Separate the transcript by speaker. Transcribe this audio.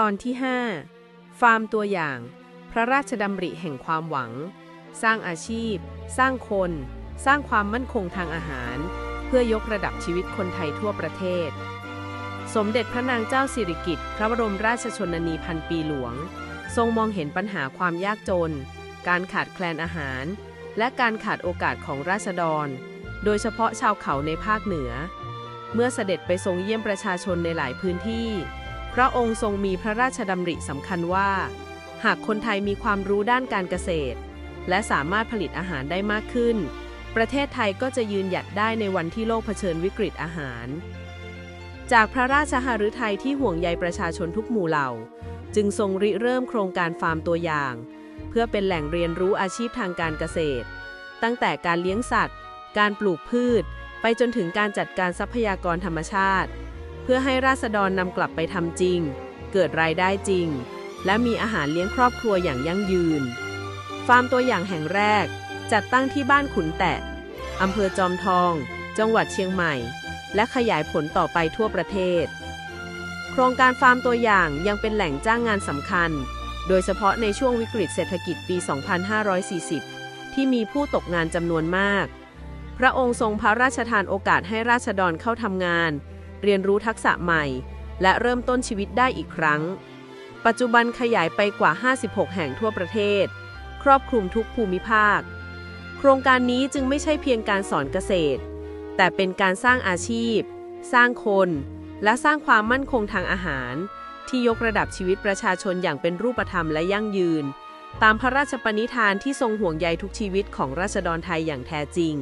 Speaker 1: ตอนที่ 5 ฟาร์มตัวอย่าง พระราชดำริแห่งความหวัง สร้างอาชีพ สร้างคน สร้างความมั่นคงทางอาหาร เพื่อยกระดับชีวิตคนไทยทั่วประเทศ สมเด็จพระนางเจ้าสิริกิติ์พระบรมราชชนนีพันปีหลวง ทรงมองเห็นปัญหาความยากจน การขาดแคลนอาหาร และการขาดโอกาสของราษฎร โดยเฉพาะชาวเขาในภาคเหนือ เมื่อเสด็จไปทรงเยี่ยมประชาชนในหลายพื้นที่ พระองค์ทรงมีพระราชดำริสำคัญว่า หากคนไทยมีความรู้ด้านการเกษตร และสามารถผลิตอาหารได้มากขึ้น ประเทศไทยก็จะยืนหยัดได้ในวันที่โลกเผชิญวิกฤตอาหาร จากพระราชหฤทัยที่ห่วงใยประชาชนทุกหมู่เหล่า จึงทรงริเริ่มโครงการฟาร์มตัวอย่าง เพื่อเป็นแหล่งเรียนรู้อาชีพทางการเกษตร ตั้งแต่การเลี้ยงสัตว์ การปลูกพืช ไปจนถึงการจัดการทรัพยากรธรรมชาติ เพื่อให้ราษฎรนำกลับไปทำจริง เกิดรายได้จริง และมีอาหารเลี้ยงครอบครัวอย่างยั่งยืน ฟาร์มตัวอย่างแห่งแรก จัดตั้งที่บ้านขุนแตะอำเภอจอมทอง จังหวัดเชียงใหม่ และขยายผลต่อไปทั่วประเทศ โครงการฟาร์มตัวอย่างยังเป็นแหล่งจ้างงานสำคัญ โดยเฉพาะในช่วงวิกฤตเศรษฐกิจปี 2540 ที่มีผู้ตกงานจำนวนมาก พระองค์ทรงพระราชทานโอกาสให้ราษฎรเข้าทำงาน เรียนรู้ทักษะใหม่ และเริ่มต้นชีวิตได้อีกครั้ง ปัจจุบันขยายไปกว่า 56 แห่งทั่วประเทศ ครอบคลุมทุกภูมิภาค โครงการนี้จึงไม่ใช่เพียงการสอนเกษตร แต่เป็นการสร้างอาชีพ สร้างคน และสร้างความมั่นคงทางอาหาร ที่ยกระดับชีวิตประชาชนอย่างเป็นรูปธรรมและยั่งยืน ตามพระราชปณิธานที่ทรงห่วงใยทุกชีวิตของราษฎรไทยอย่างแท้จริง